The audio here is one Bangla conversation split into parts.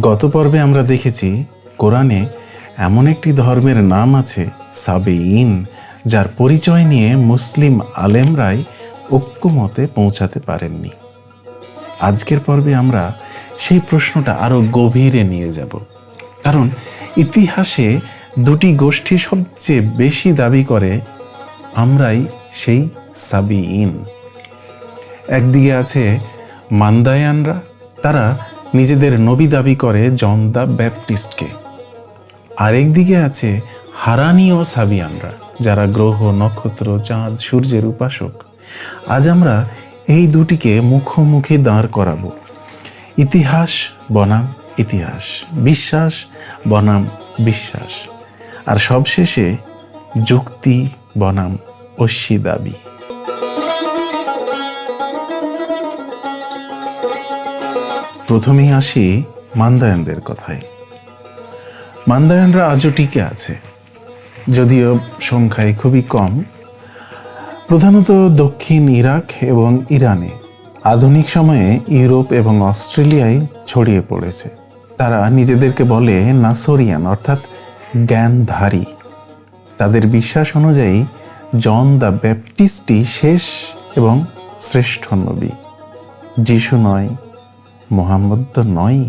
গত পর্বে আমরা দেখেছি কোরআনে এমন একটি ধর্মের নাম আছে সাবেইন যার পরিচয় নিয়ে মুসলিম আলেমরাই ঐক্যমতে পৌঁছাতে পারেননি। আজকের পর্বে আমরা সেই প্রশ্নটা আরও গভীরে নিয়ে যাব। কারণ ইতিহাসে দুটি গোষ্ঠী সবচেয়ে বেশি দাবি করে, আমরাই সেই সাবিইন একদিকে আছে মান্দায়ানরা, তারা নিজেদের নবী দাবি করে জন দ্য ব্যাপটিস্টকে। আরেকদিকে আছে হারানি ও সাবিয়ানরা, যারা গ্রহ, নক্ষত্র, চাঁদ, সূর্যের উপাসক। আজ আমরা এই দুটিকে মুখোমুখি দাঁড় করাবো। ইতিহাস বনাম ইতিহাস, বিশ্বাস বনাম বিশ্বাস। আর সবশেষে যুক্তি বনাম ঐশী দাবি। প্রথমেই আসি মান্দায়ানদের কথায়। মান্দায়ানরা আজও টিকে আছে, যদিও সংখ্যায় খুবই কম। প্রধানত দক্ষিণ ইরাক এবং ইরানে আধুনিক সময়ে ইউরোপ এবং অস্ট্রেলিয়ায় ছড়িয়ে পড়েছে। তারা নিজেদেরকে বলে নাসরিয়ান, অর্থাৎ জ্ঞানধারী। তাদের বিশ্বাস অনুযায়ী জন দ্য ব্যাপটিস্টই শেষ এবং শ্রেষ্ঠ নবী। যিশু নয় মোহাম্মদ তো নয়।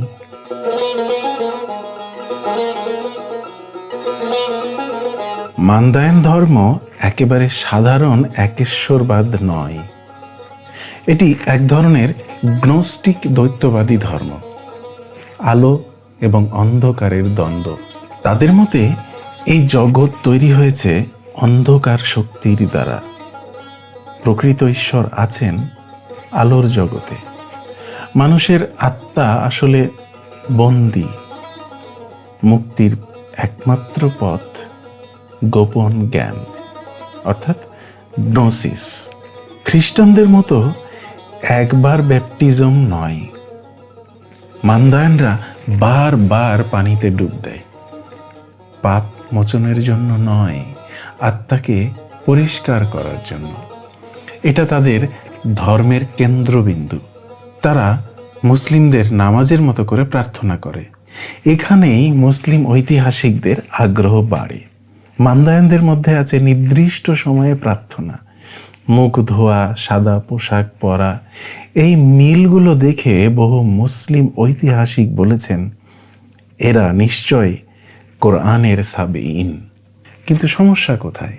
মান্দায়ন ধর্ম একেবারে সাধারণ একেশ্বরবাদ নয়। এটি এক ধরনের গ্নোস্টিক দৈত্যবাদী ধর্ম। আলো এবং অন্ধকারের দ্বন্দ্ব। তাদের মতে এই জগৎ তৈরি হয়েছে অন্ধকার শক্তির দ্বারা। প্রকৃত ঈশ্বর আছেন আলোর জগতে। মানুষের আত্মা আসলে বন্দি, মুক্তির একমাত্র পথ গোপন জ্ঞান, অর্থাৎ গ্নোসিস খ্রিস্টানদের মতো একবার ব্যাপটিজম নয়, মান্দায়নরা বারবার পানিতে ডুব দেয়। পাপ মোচনের জন্য নয়, আত্মাকে পরিষ্কার করার জন্য। এটা তাদের ধর্মের কেন্দ্রবিন্দু। তারা মুসলিমদের নামাজের মতো করে প্রার্থনা করে। এখানেই মুসলিম ঐতিহাসিকদের আগ্রহ বাড়ে। মান্দায়নদের মধ্যে আছে নির্দিষ্ট সময়ে প্রার্থনা। মুখ ধোয়া, সাদা পোশাক পরা। এই মিলগুলো দেখে বহু মুসলিম ঐতিহাসিক বলেছেন, এরা নিশ্চয় কোরআনের সাবেইন কিন্তু সমস্যা কোথায়?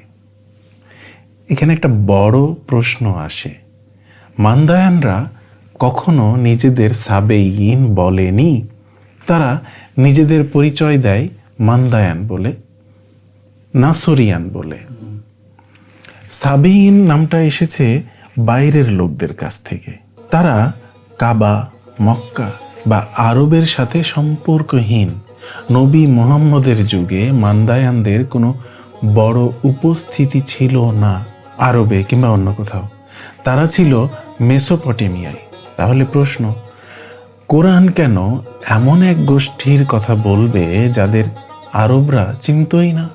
এখানে একটা বড় প্রশ্ন আসে। মান্দায়ানরা কখনো নিজেদের সাবেইন বলেনি। তারা নিজেদের পরিচয় দেয় মান্দায়ান বলে, নাসরিয়ান বলে। সাবেইন নামটা এসেছে বাইরের লোকদের কাছ থেকে। তারা কাবা, মক্কা বা আরবের সাথে সম্পর্কহীন। নবী মোহাম্মদের যুগে মান্দায়ানদের কোনো বড় উপস্থিতি ছিল না আরবে কিংবা অন্য কোথাও। তারা ছিল মেসোপটেমিয়ায়। তাহলে প্রশ্ন, কোরআন কেন এমন এক গোষ্ঠীর কথা বলবে যাদের আরবরা চিনতই না?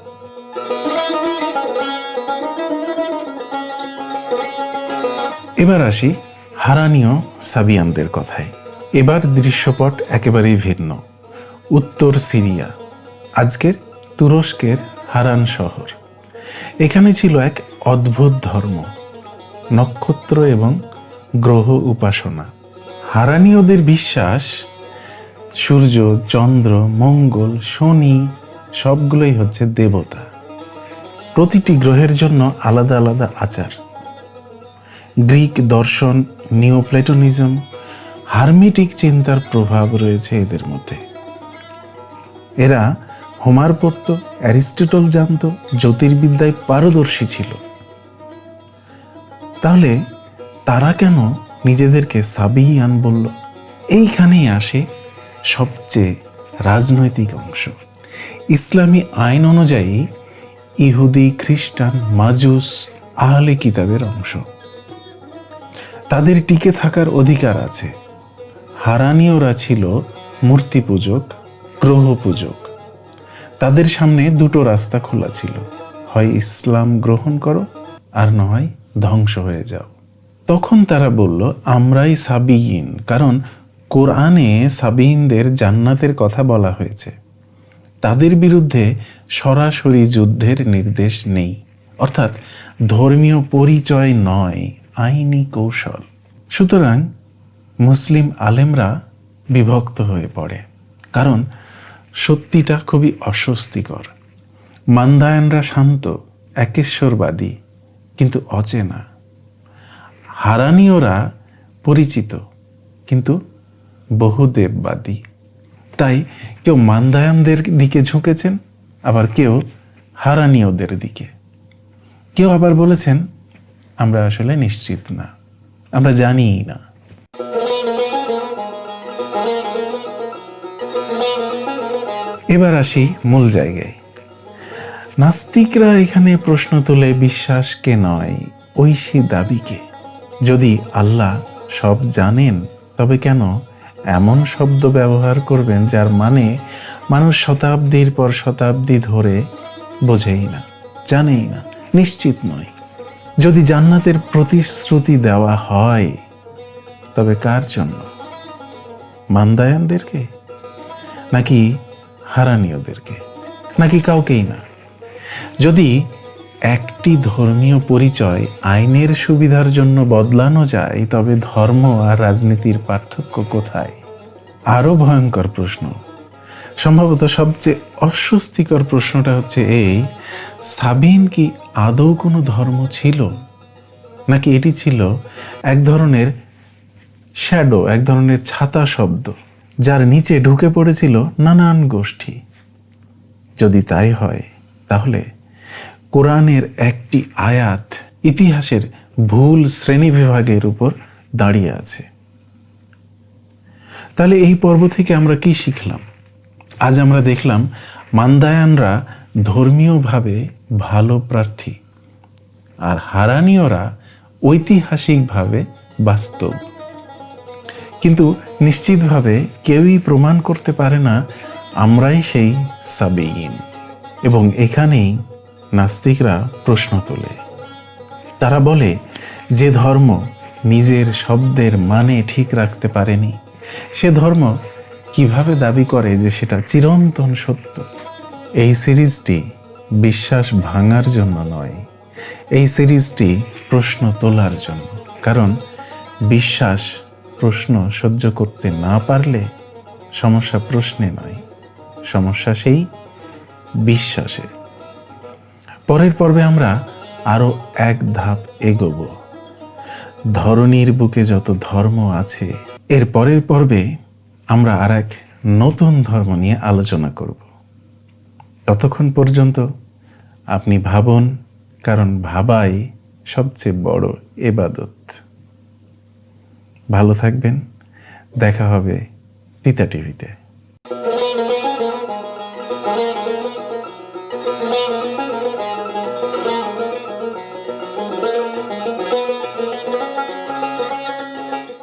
এবার আসি হারানীয় সাবিয়ানদের কথায়। এবার দৃশ্যপট একেবারেই ভিন্ন। উত্তর সিরিয়া, আজকের তুরস্কের হারান শহর। এখানে ছিল এক অদ্ভুত ধর্ম, নক্ষত্র এবং গ্রহ উপাসনা। হারানীয়দের বিশ্বাস, সূর্য, চন্দ্র, মঙ্গল, শনি, সবগুলোই হচ্ছে দেবতা। প্রতিটি গ্রহের জন্য আলাদা আলাদা আচার। গ্রিক দর্শন, নিওপ্লেটনিজম, হারমিটিক চিন্তার প্রভাব রয়েছে এদের মধ্যে। এরা হোমার পড়ত অ্যারিস্টটল জানত, জ্যোতির্বিদ্যায় পারদর্শী ছিল। তাহলে তারা কেন নিজেদেরকে সাবিয়ান বলল, এইখানেই আসে সবচেয়ে রাজনৈতিক অংশ। ইসলামী আইন অনুযায়ী ইহুদি, খ্রিস্টান, মাজুস, আহলে কিতাবের অংশ। তাদের টিকে থাকার অধিকার আছে। হারানীয়রা ছিল মূর্তি পূজক, গ্রহ পূজক। তাদের সামনে দুটো রাস্তা খোলা ছিল, হয় ইসলাম গ্রহণ করো আর নয় ধ্বংস হয়ে যাও। তখন তারা বলল, আমরাই সাবিয়িন। কারণ কোরআনে সাবিয়িনদের জান্নাতের কথা বলা হয়েছে। তাদের বিরুদ্ধে সরাসরি যুদ্ধের নির্দেশ নেই। অর্থাৎ ধর্মীয় পরিচয় নয়, আইনি কৌশল। সুতরাং মুসলিম আলেমরা বিভক্ত হয়ে পড়ে। কারণ সত্যিটা খুবই অস্বস্তিকর। মান্দায়নরা শান্ত, একেশ্বরবাদী, কিন্তু অচেনা। হারানীয়রা পরিচিত, কিন্তু বহুদেববাদী তাই কেউ মান্দায়ানদের দিকে ঝুঁকেছেন, আবার কেউ হারানীয়দের দিকে। কেউ আবার বলেছেন, আমরা আসলে নিশ্চিত না, আমরা জানিই না। এবার আসি মূল জায়গায়। নাস্তিকরা এখানে প্রশ্ন তোলে বিশ্বাসকে নয়? ঐশী দাবিকে যদি আল্লাহ সব জানেন, তবে কেন এমন শব্দ ব্যবহার করবেন যার মানে মানুষ শতাব্দীর পর শতাব্দী ধরে বোঝেই না, জানেই না, নিশ্চিত নয়। যদি জান্নাতের প্রতিশ্রুতি দেওয়া হয়, তবে কার জন্য? মান্দায়ানদেরকে? নাকি হারানীয়দেরকে? নাকি কাউকেই না? যদি একটি ধর্মীয় পরিচয় আইনের সুবিধার জন্য বদলানো যায়, তবে ধর্ম আর রাজনীতির পার্থক্য কোথায়? আরও ভয়ঙ্কর প্রশ্ন। সম্ভবত সবচেয়ে অস্বস্তিকর প্রশ্নটা হচ্ছে এই, সাবিন কি আদৌ কোনো ধর্ম ছিল? নাকি এটি ছিল এক ধরনের শ্যাডো, এক ধরনের ছাতা শব্দ, যার নিচে ঢুকে পড়েছিল নানান গোষ্ঠী? যদি তাই হয়, তাহলে কোরআনের একটি আয়াত ইতিহাসের ভুল শ্রেণি বিভাগের উপর দাঁড়িয়ে আছে। তাহলে এই পর্ব থেকে আমরা কি শিখলাম? আজ আমরা দেখলাম মান্দায়ানরা ধর্মীয়ভাবে ভালো প্রার্থী আর হারানীয়রা ঐতিহাসিকভাবে বাস্তব। কিন্তু নিশ্চিতভাবে কেউই প্রমাণ করতে পারে না, আমরাই সেই সাবেইন এবং এখানেই নাস্তিকরা প্রশ্ন তোলে। তারা বলে, যে ধর্ম নিজের শব্দের মানে ঠিক রাখতে পারেনি, সে ধর্ম কীভাবে দাবি করে যে সেটা চিরন্তন সত্য? এই সিরিজটি বিশ্বাস ভাঙার জন্য নয়, এই সিরিজটি প্রশ্ন তোলার জন্য। কারণ বিশ্বাস প্রশ্ন সহ্য করতে না পারলে সমস্যা প্রশ্নে নয়, সমস্যা সেই বিশ্বাসে পরের পর্বে আমরা আরও এক ধাপ এগোব। ধরনীর বুকে যত ধর্ম আছে, এর পরের পর্বে আমরা আর এক নতুন ধর্ম নিয়ে আলোচনা করব। ততক্ষণ পর্যন্ত আপনি ভাবুন, কারণ ভাবাই সবচেয়ে বড় এবাদত। ভালো থাকবেন। দেখা হবে তিতা টিভিতে।